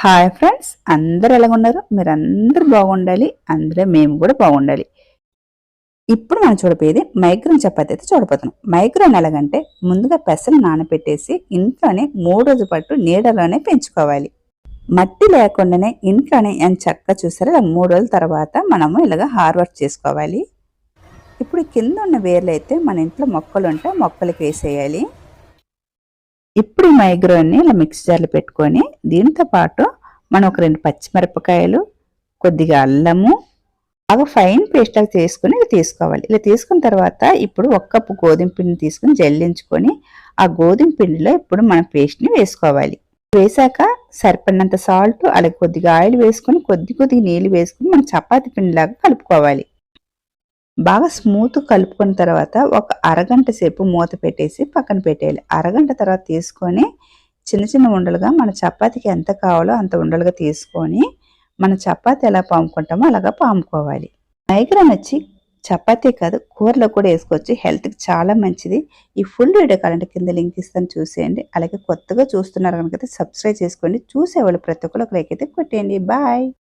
Hi friends అందరు ఎలా ఉన్నారు? మీరు అందరూ బాగుండాలి మేము కూడా బాగుండాలి. ఇప్పుడు మనం చూడపోయేది మైగ్రేన్ చపాతి అయితే చూడపోతున్నాం మైగ్రేన్ ఎలాగంటే ముందుగా పెసలు నానబెట్టేసి ఇంట్లోనే మూడు రోజుల పాటు నీడలోనే పెంచుకోవాలి. మట్టి లేకుండానే ఇంట్లోనే ఎంత చక్కగా చూసారో? మూడు రోజుల తర్వాత మనము ఇలాగ హార్వెస్ట్ చేసుకోవాలి. ఇప్పుడు కింద ఉన్న వేర్లు అయితే మన ఇంట్లో మొక్కలు ఉంటే మొక్కలకి వేసేయాలి. ఇప్పుడు ఈ మైగ్రోన్ని ఇలా మిక్సర్లో పెట్టుకొని దీంతో పాటు మనం ఒక రెండు పచ్చిమిరపకాయలు కొద్దిగా అల్లము బాగా ఫైన్ పేస్ట్ లాగా చేసుకుని ఇలా తీసుకోవాలి. ఇలా తీసుకున్న తర్వాత ఇప్పుడు ఒక కప్పు గోధుమ పిండిని తీసుకుని జల్లించుకొని ఆ గోధుమ పిండిలో ఇప్పుడు మనం పేస్ట్ని వేసుకోవాలి. వేసాక సరిపడినంత సాల్ట్ అలాగే కొద్దిగా ఆయిల్ వేసుకొని కొద్ది కొద్దిగా నీళ్ళు వేసుకుని మనం చపాతి పిండిలాగా కలుపుకోవాలి. బాగా స్మూత్ కలుపుకున్న తర్వాత ఒక అరగంట సేపు మూత పెట్టేసి పక్కన పెట్టేయాలి. అరగంట తర్వాత తీసుకొని చిన్న చిన్న ఉండలుగా మన చపాతీకి ఎంత కావాలో అంత ఉండలుగా తీసుకొని మన చపాతీ ఎలా పాముకుంటామో అలాగా పాముకోవాలి. మైగ్రేన్ వచ్చి చపాతీ కాదు కూరలో కూడా వేసుకోవచ్చు. హెల్త్కి చాలా మంచిది. ఈ ఫుల్ వీడియో కావాలంటే కింద లింక్ ఇస్తాను చూసేయండి. అలాగే కొత్తగా చూస్తున్నారు కనుక సబ్స్క్రైబ్ చేసుకోండి. చూసేవాళ్ళు ప్రతి ఒక్కరు ఒక లైక్ అయితే కొట్టేయండి. బాయ్